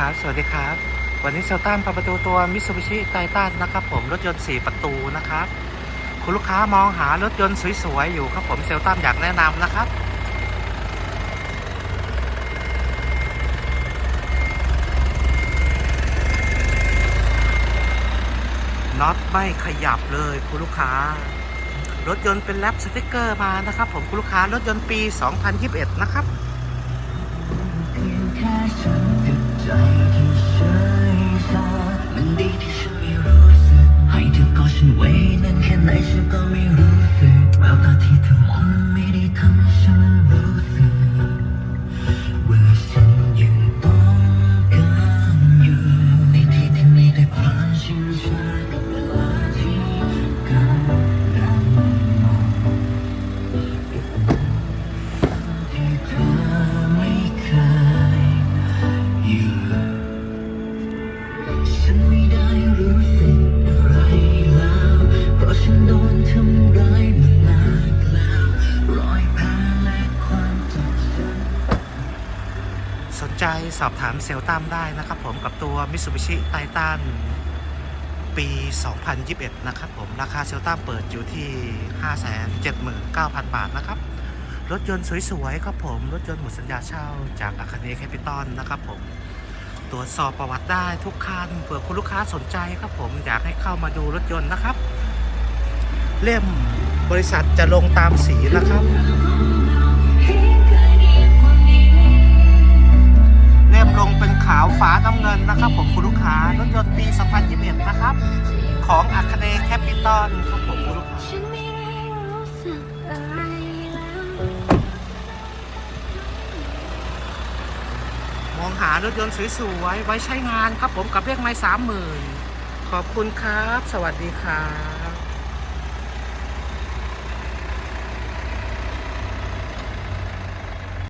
ครับ สวัสดีครับ วันนี้เซลตันเปิดประตูตัวมิ t ซูบิชิไททันนะครับผมรถยนต์ 4 ประตูนะครับ คุณลูกค้ามองหารถยนต์สวยๆอยู่ครับผมเซลตันอยากแนะนำนะครับ น็อตไม่ขยับเลยคุณลูกค้า รถยนต์เป็นแรปสติกเกอร์มานะครับผมคุณลูกค้ารถยนต์ปี 2021 นะครับ สนใจสอบถามเซลตัมได้นะครับผมกับตัว Mitsubishi Titan ปี 2021 นะครับผม ราคาเซลตัมเปิดอยู่ที่ 579,000 บาทนะครับ รถยนต์สวยๆ ครับผม รถยนต์หมดสัญญาเช่าจากอาคาเนแคปิตอลนะครับผม ตรวจสอบประวัติได้ทุกคันเผื่อคุณลูกค้าสนใจครับผม อยากให้เข้ามาดูรถยนต์นะครับ เล่มบริษัทจะลงตามสีนะครับารถยนต์ปี 2021 นะครับ ของอัคเนแคปิตอลครับผมคุณลูกค้าฉันไม่ได้รู้สึกอะไรแล้วมองหารถยนต์สวยๆ ไว้ใช้งานครับผมกับเลขไม้สามหมื่นขอบคุณครับ สวัสดีครับ